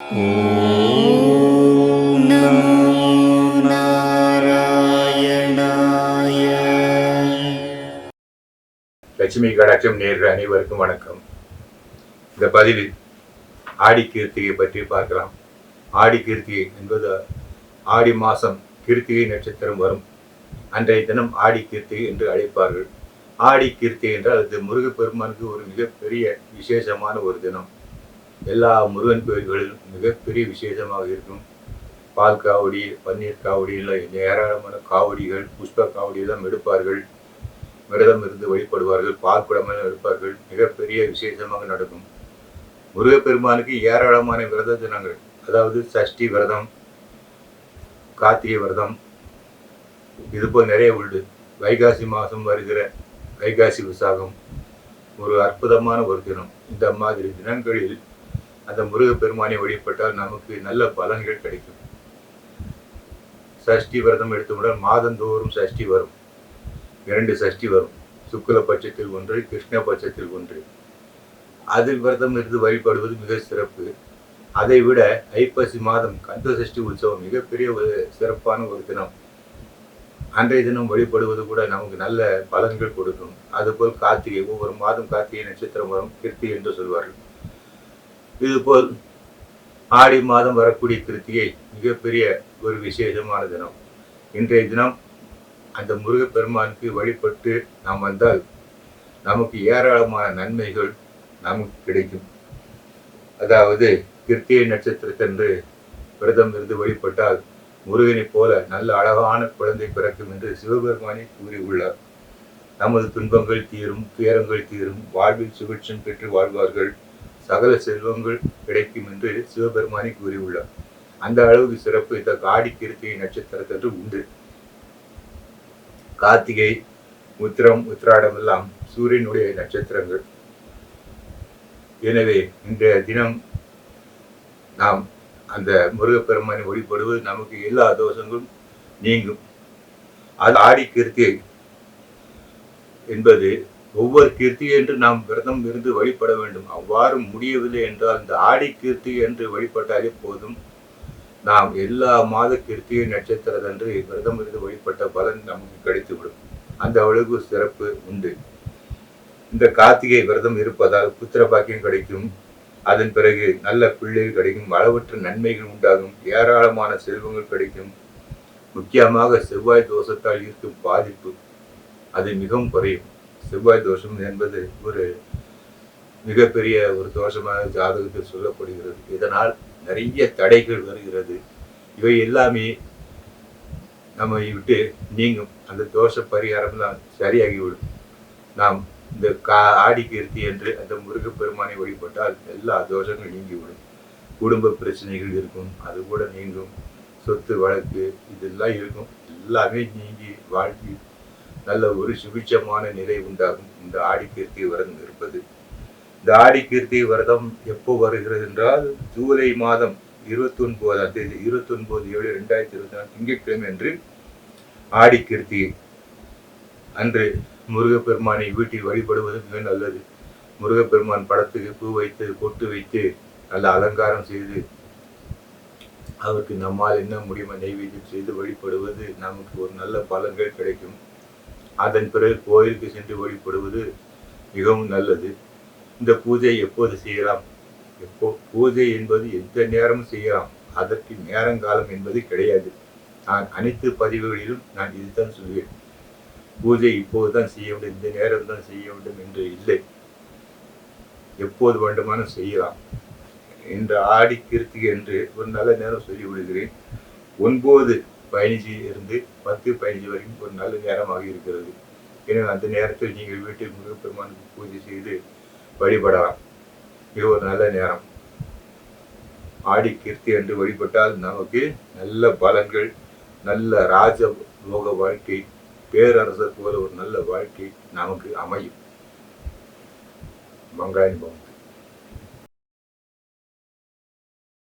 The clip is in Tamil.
ॐ नमो नारायणाय லட்சுமி கடாட்சம் நேர்கள் அனைவருக்கும் வணக்கம் இந்த பதிவில் ஆடி கீர்த்திகை பற்றி பார்க்கலாம் ஆடி கீர்த்திகை என்பது ஆடி மாதம் கிருத்திகை நட்சத்திரம் வரும் அன்றைய தினம் ஆடி கீர்த்திகை என்று அழைப்பார்கள் ஆடி கீர்த்திகை என்றால் அது முருகப்பெருமானுக்கு ஒரு மிகப்பெரிய விசேஷமான ஒரு தினம் எல்லா முருகன் கோயில்களிலும் மிகப்பெரிய விசேஷமாக இருக்கும். பால் காவடி பன்னீர் காவடி இல்லை ஏராளமான காவடிகள் புஷ்ப காவடி எல்லாம் எடுப்பார்கள். விரதம் இருந்து வழிபடுவார்கள் பால் குடமெல்லாம் எடுப்பார்கள். மிகப்பெரிய விசேஷமாக நடக்கும். முருகப்பெருமானுக்கு ஏராளமான விரத தினங்கள். அதாவது சஷ்டி விரதம் கார்த்திகை விரதம் இது போல் நிறைய உண்டு. வைகாசி மாதம் வருகிற வைகாசி விசாகம் ஒரு அற்புதமான ஒரு தினம். இந்த மாதிரி தினங்களில் அந்த முருகப்பெருமானை வழிபட்டால் நமக்கு நல்ல பலன்கள் கிடைக்கும். சஷ்டி விரதம் எடுத்தவுடன் மாதந்தோறும் சஷ்டி வரும். இரண்டு சஷ்டி வரும். சுக்கல பட்சத்தில் ஒன்று கிருஷ்ண பட்சத்தில் ஒன்று. அதில் விரதம் இருந்து வழிபடுவது மிக சிறப்பு. அதை விட ஐப்பசி மாதம் கந்த சஷ்டி உற்சவம் மிகப்பெரிய ஒரு சிறப்பான ஒரு தினம். அன்றைய தினம் வழிபடுவது கூட நமக்கு நல்ல பலன்கள் கொடுக்கும். அதுபோல் கார்த்திகை ஒவ்வொரு மாதம் கார்த்திகை நட்சத்திரம் வரும் கிருத்தி என்று சொல்வார்கள். இதுபோல் ஆடி மாதம் வரக்கூடிய கிருத்திகை மிகப்பெரிய ஒரு விசேஷமான தினம். இன்றைய தினம் அந்த முருகப்பெருமானுக்கு வழிபட்டு நாம் வந்தால் நமக்கு ஏராளமான நன்மைகள் நமக்கு கிடைக்கும். அதாவது கிருத்திகை நட்சத்திரத்தன்று விரதம் இருந்து வழிபட்டால் முருகனைப் போல நல்ல அழகான குழந்தை பிறக்கும் என்று சிவபெருமானே கூறியுள்ளார். நமது துன்பங்கள் தீரும் துயரங்கள் தீரும் வாழ்வில் சுபிட்சம் பெற்று வாழ்வார்கள். சகல செல்வங்கள் கிடைக்கும் என்று சிவபெருமானை கூறியுள்ளார். அந்த அளவுக்கு சிறப்பு இந்த காடி கிருத்திகை நட்சத்திரத்தன்று உண்டு. கார்த்திகை உத்திரம் உத்திராடம் எல்லாம் சூரியனுடைய நட்சத்திரங்கள். எனவே இன்றைய தினம் நாம் அந்த முருகப்பெருமானை வழிபடுவது நமக்கு எல்லா தோஷங்களும் நீங்கும். அது ஆடி கிருத்திகை என்பது ஒவ்வொரு கீர்த்தி என்று நாம் விரதம் இருந்து வழிபட வேண்டும். அவ்வாறு முடியவில்லை என்றால் இந்த ஆடி கீர்த்தி என்று வழிபட்டாலே போதும். நாம் எல்லா மாத கீர்த்தியை நட்சத்திரத்தன்று விரதம் இருந்து வழிபட்ட பலன் நமக்கு கிடைத்துவிடும். அந்த அளவுக்கு சிறப்பு உண்டு. இந்த கார்த்திகை விரதம் இருப்பதால் புத்திர பாக்கியம் கிடைக்கும். அதன் பிறகு நல்ல பிள்ளைகள் கிடைக்கும். அளவற்ற நன்மைகள் உண்டாகும். ஏராளமான செல்வங்கள் கிடைக்கும். முக்கியமாக செவ்வாய் தோஷத்தால் இருக்கும் பாதிப்பு அது மிகவும் குறையும். செவ்வாய் தோஷம் என்பது ஒரு மிகப்பெரிய ஒரு தோஷமாக ஜாதகத்தில் சொல்லப்படுகிறது. இதனால் நிறைய தடைகள் வருகிறது. இவை எல்லாமே நம்ம விட்டு நீங்கும். அந்த தோஷ பரிகாரம் தான் சரியாகிவிடும். நாம் இந்த கா ஆடி கீர்த்தி என்று அந்த முருகப்பெருமானை வழிபட்டால் எல்லா தோஷங்களும் நீங்கிவிடும். குடும்ப பிரச்சனைகள் இருக்கும். அது கூட நீங்கும். சொத்து வழக்கு இதெல்லாம் இருக்கும். எல்லாமே நீங்கி வாழ்க்கை நல்ல ஒரு சுபிட்சமான நிலை உண்டாகும். இந்த ஆடி கீர்த்தி விரதம் இருப்பது. இந்த ஆடி கீர்த்தி விரதம் எப்போ வருகிறது என்றால் ஜூலை மாதம் இருபத்தி ஒன்பதாம் தேதி இருபத்தி ஒன்பது ஏழு ரெண்டாயிரத்தி இருபத்தி நாலு திங்கட்கிழமை அன்று ஆடி கீர்த்தி. அன்று முருகப்பெருமானை வீட்டில் வழிபடுவது மிக நல்லது. முருகப்பெருமான் படத்துக்கு பூ வைத்து பொட்டு வைத்து நல்ல அலங்காரம் செய்து அவருக்கு நம்மால் என்ன முடியுமோ நெய்வேத்தியம் செய்து வழிபடுவது நமக்கு ஒரு நல்ல பலன்கள் கிடைக்கும். அதன் பிறகு கோயிலுக்கு சென்று வழிபடுவது மிகவும் நல்லது. இந்த பூஜை எப்போது செய்யலாம்? எப்போ? பூஜை என்பது எந்த நேரமும் செய்யலாம். அதற்கு நேரங்காலம் என்பது கிடையாது. நான் அனைத்து பதிவுகளிலும் நான் இதுதான் சொல்வேன். பூஜை இப்போது தான் செய்ய வேண்டும் இந்த நேரம் தான் செய்ய வேண்டும் என்று இல்லை. எப்போது வேண்டுமானும் செய்யலாம். என்று ஆடி கிருத்திகை என்று ஒரு நல்ல நேரம் சொல்லி விடுகிறேன் ஒன்பது பதினஞ்சு இருந்து பத்து பதினஞ்சு வரைக்கும் ஒரு நல்ல நேரமாக இருக்கிறது. எனவே அந்த நேரத்தில் நீங்கள் வீட்டில் முருகப்பெருமானுக்கு பூஜை செய்து வழிபடலாம். இது ஒரு நல்ல நேரம். ஆடி கீர்த்தி என்று வழிபட்டால் நமக்கு நல்ல பலன்கள் நல்ல ராஜ லோக வாழ்க்கை பேரரசர் போல ஒரு நல்ல வாழ்க்கை நமக்கு அமையும். மங்காயன்பம்